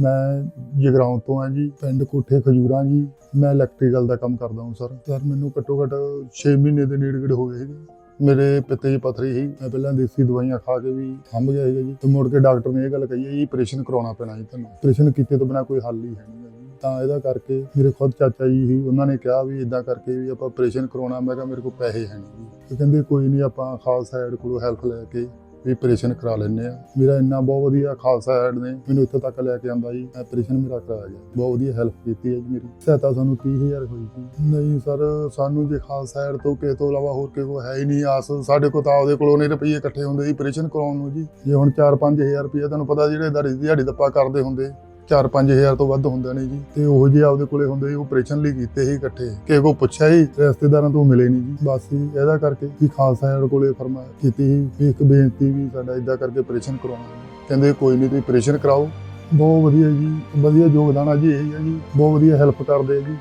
ਮੈਂ ਜਗਰਾਉਂ ਤੋਂ ਹਾਂ ਜੀ, ਪਿੰਡ ਕੋਠੇ ਖਜੂਰਾਂ ਜੀ। ਮੈਂ ਇਲੈਕਟ੍ਰੀਕਲ ਦਾ ਕੰਮ ਕਰਦਾ ਹਾਂ ਸਰ। ਸਰ, ਮੈਨੂੰ ਘੱਟੋ ਘੱਟ 6 ਮਹੀਨੇ ਦੇ ਨੇੜੇ ਗੇੜੇ ਹੋ ਗਏ ਸੀਗੇ। ਮੇਰੇ ਪਿੱਤੇ 'ਚ ਪਥਰੀ ਸੀ। ਮੈਂ ਪਹਿਲਾਂ ਦੇਸੀ ਦਵਾਈਆਂ ਖਾ ਕੇ ਵੀ ਥੰਮ ਗਿਆ ਸੀਗਾ ਜੀ। ਤੇ ਮੁੜ ਕੇ ਡਾਕਟਰ ਨੇ ਇਹ ਗੱਲ ਕਹੀ ਹੈ ਜੀ ਆਪਰੇਸ਼ਨ ਕਰਾਉਣਾ ਪੈਣਾ ਜੀ ਤੁਹਾਨੂੰ। ਆਪਰੇਸ਼ਨ ਕੀਤੇ ਤੋਂ ਬਿਨਾ ਕੋਈ ਹੱਲ ਹੀ ਹੈ ਨਹੀਂ ਜੀ। ਤਾਂ ਇਹਦਾ ਕਰਕੇ ਮੇਰੇ ਖੁਦ ਚਾਚਾ ਜੀ ਸੀ, ਉਹਨਾਂ ਨੇ ਕਿਹਾ ਵੀ ਇਦਾਂ ਕਰਕੇ ਵੀ ਆਪਾਂ ਆਪਰੇਸ਼ਨ ਕਰਾਉਣਾ। ਮੈਂ ਕਿਹਾ ਮੇਰੇ ਕੋਲ ਪੈਸੇ ਹੈ ਨਹੀਂ ਜੀ। ਤੇ ਕਹਿੰਦੇ ਕੋਈ ਨਹੀਂ, ਆਪਾਂ ਖਾਲਸਾ ਐਡ ਕੋਲੋਂ ਹੈਲਪ ਲੈ ਕੇ ਵੀ ਆਪਰੇਸ਼ਨ ਕਰਾ ਲੈਂਦੇ ਆ। ਮੇਰਾ ਇੰਨਾ ਬਹੁਤ ਵਧੀਆ ਖਾਲਸਾ ਐਡ ਨੇ, ਮੈਨੂੰ ਇੱਥੇ ਤੱਕ ਲੈ ਕੇ ਆਂਦਾ ਜੀ ਆਪਰੇਸ਼ਨ ਮੇਰਾ ਕਰਾਇਆ ਗਿਆ। ਬਹੁਤ ਵਧੀਆ ਹੈਲਪ ਕੀਤੀ ਹੈ ਜੀ ਮੇਰੀ। ਸਹਾਇਤਾ ਸਾਨੂੰ 30000 ਹੋਈ ਸੀ। ਨਹੀਂ ਸਰ, ਸਾਨੂੰ ਜੇ ਖਾਲਸਾ ਐਡ ਤੋਂ ਕਿਸੇ ਤੋਂ ਇਲਾਵਾ ਹੋਰ ਕਿਸੇ ਕੋਲ ਹੈ ਹੀ ਨਹੀਂ ਆਸ, ਸਾਡੇ ਕੋਲ ਤਾਂ ਆਪਦੇ ਕੋਲੋਂ ਨਹੀਂ ਰੁਪਈਏ ਇਕੱਠੇ ਹੁੰਦੇ ਜੀ ਆਪਰੇਸ਼ਨ ਕਰਾਉਣ ਨੂੰ ਜੀ। ਜੇ ਹੁਣ 4-5000 ਰੁਪਏ ਤੁਹਾਨੂੰ ਪਤਾ ਜਿਹੜੇ ਦਿਹਾੜੀ ਦਿਹਾੜੀ ਦੱਪਾ ਕਰਦੇ ਹੁੰਦੇ 4-5000 ਤੋਂ ਵੱਧ ਹੁੰਦੇ ਨੇ ਜੀ। ਤੇ ਉਹ ਜੇ ਆਪਦੇ ਕੋਲੇ ਹੁੰਦੇ ਸੀ ਆਪਰੇਸ਼ਨ ਲਈ ਕੀਤੇ ਸੀ ਇਕੱਠੇ। ਕਿਸੇ ਕੋ ਪੁੱਛਿਆ ਹੀ ਰਿਸ਼ਤੇਦਾਰਾਂ ਤੋਂ ਮਿਲੇ ਨਹੀਂ ਜੀ। ਬਸ ਇਹਦਾ ਕਰਕੇ ਵੀ ਖਾਲਸਾ ਐਡ ਕੋਲੇ ਫਰਮਾ ਕੀਤੀ ਸੀ। ਇੱਕ ਬੇਨਤੀ ਵੀ ਸਾਡਾ ਇਦਾਂ ਕਰਕੇ ਆਪਰੇਸ਼ਨ ਕਰਾਉਣਾ ਕਹਿੰਦੇ ਕੋਈ ਨਹੀਂ, ਤੁਸੀਂ ਆਪਰੇਸ਼ਨ ਕਰਾਓ। ਬਹੁਤ ਵਧੀਆ ਜੀ, ਵਧੀਆ ਯੋਗਦਾਨ ਆ ਜੀ, ਇਹ ਹੈ ਜੀ। ਬਹੁਤ ਵਧੀਆ ਹੈਲਪ ਕਰਦੇ ਆ ਜੀ।